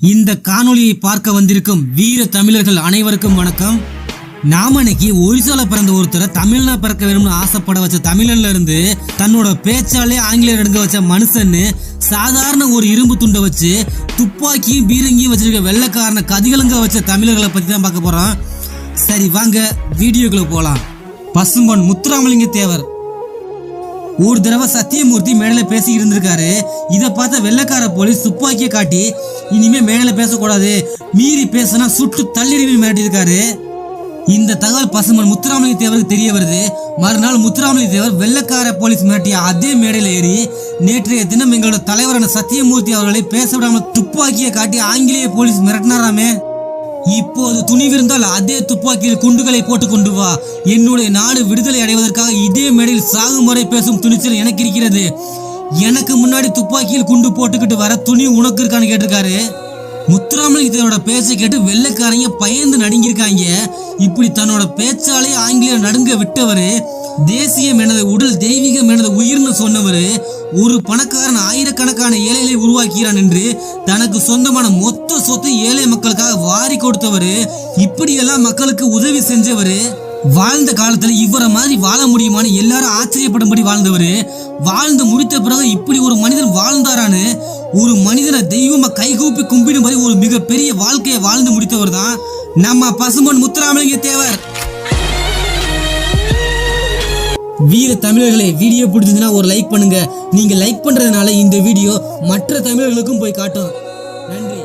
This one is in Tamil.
இந்த காணொளியை பார்க்க வந்திருக்கும் வீர தமிழர்கள் அனைவருக்கும் வணக்கம். நாம இன்னைக்கு ஒரிசால பிறந்த ஒருத்தரை தமிழ்னா பிறக்க வேணும்னு ஆசைப்பட வச்ச தமிழன்ல இருந்து தன்னோட பேச்சாலே ஆங்கிலேயர் எடுக்க வச்ச மனுஷன்னு சாதாரண ஒரு இரும்பு துண்டை வச்சு துப்பாக்கியும் பீரங்கியும் வச்சிருக்க வெள்ளக்காரன கதிகளுங்க வச்ச தமிழர்களை பத்தி தான் பார்க்க போறோம். சரி வாங்க வீடியோக்குள்ள போலாம். பசும்பொன் முத்துராமலிங்க தேவர் ஒரு தடவை சத்தியமூர்த்தி மேடல பேசி இருந்திருக்காரு. இதை பார்த்த வெள்ளக்கார போலீஸ் துப்பாக்கியை காட்டி இனிமே மேடல பேசக்கூடாது. மீறி பேசினா சுட்டு தள்ளிடுமே மிரட்டியிருக்காரு. இந்த தகவல் பசுமன் முத்துராமலிங்க தேவருக்கு தெரிய வருது. மறுநாள் முத்துராமலிங்க தேவர் வெள்ளக்கார போலீஸ் மிரட்டிய அதே மேடையில் ஏறி நேற்றைய தினம் எங்களோட தலைவரான சத்தியமூர்த்தி அவர்களை பேச விடாமல் துப்பாக்கியை காட்டி ஆங்கிலேய போலீஸ் மிரட்டினாராமே. இப்போது துணிவிருந்தால் அதே துப்பாக்கியில் குண்டுகளை போட்டு கொண்டு வா. என்னுடைய நாடு விடுதலை அடைவதற்காக இதே மேடையில் சாகும் வரை பேசும் துணிச்சல் எனக்கு இருக்கிறது. எனக்கு முன்னாடி துப்பாக்கியில் குண்டு போட்டுக்கிட்டு வர துணி உனக்கு இருக்கான்னு கேட்டிருக்காரு முத்துராமலிங்கத்தனோட பேச்சை கேட்டு வெள்ளைக்காரங்க பயந்து நடுங்கியிருக்காங்க. இப்படி தன்னோட பேச்சாலே ஆங்கிலேயர் நடுங்க விட்டவர். தேசியம் எனது உடல் தெய்வீகம் எனது உயிர்னு சொன்னவர். ஒரு பணக்காரன் ஆயிரக்கணக்கான ஏழைகளை உருவாக்கிறான் என்று தனக்கு சொந்தமான மொத்த சொத்து ஏழை மக்களுக்காக வாரி கொடுத்தவர் இப்படியெல்லாம் மக்களுக்கு உதவி செஞ்சவர் வாழ்ந்த காலத்துல இவரை மாதிரி வாழ முடியுமான்னு எல்லாரும் ஆச்சரியப்படும்படி வாழ்ந்தவர் வாழ்ந்து முடித்த பிறகு இப்படி ஒரு மனிதன் வாழ்ந்தாரான்னு ஒரு மனிதனை தெய்வமா கைகூப்பி கும்பிடும்படி ஒரு மிகப்பெரிய வாழ்க்கையை வாழ்ந்து முடித்தவர் தான் நம்ம பசுமன் முத்துராமலிங்க தேவர். வீர தமிழர்களே வீடியோ பிடிச்சதுன்னா ஒரு லைக் பண்ணுங்க. நீங்க லைக் பண்றதுனால இந்த வீடியோ மற்ற தமிழர்களுக்கும் போய் காட்டும். நன்றி.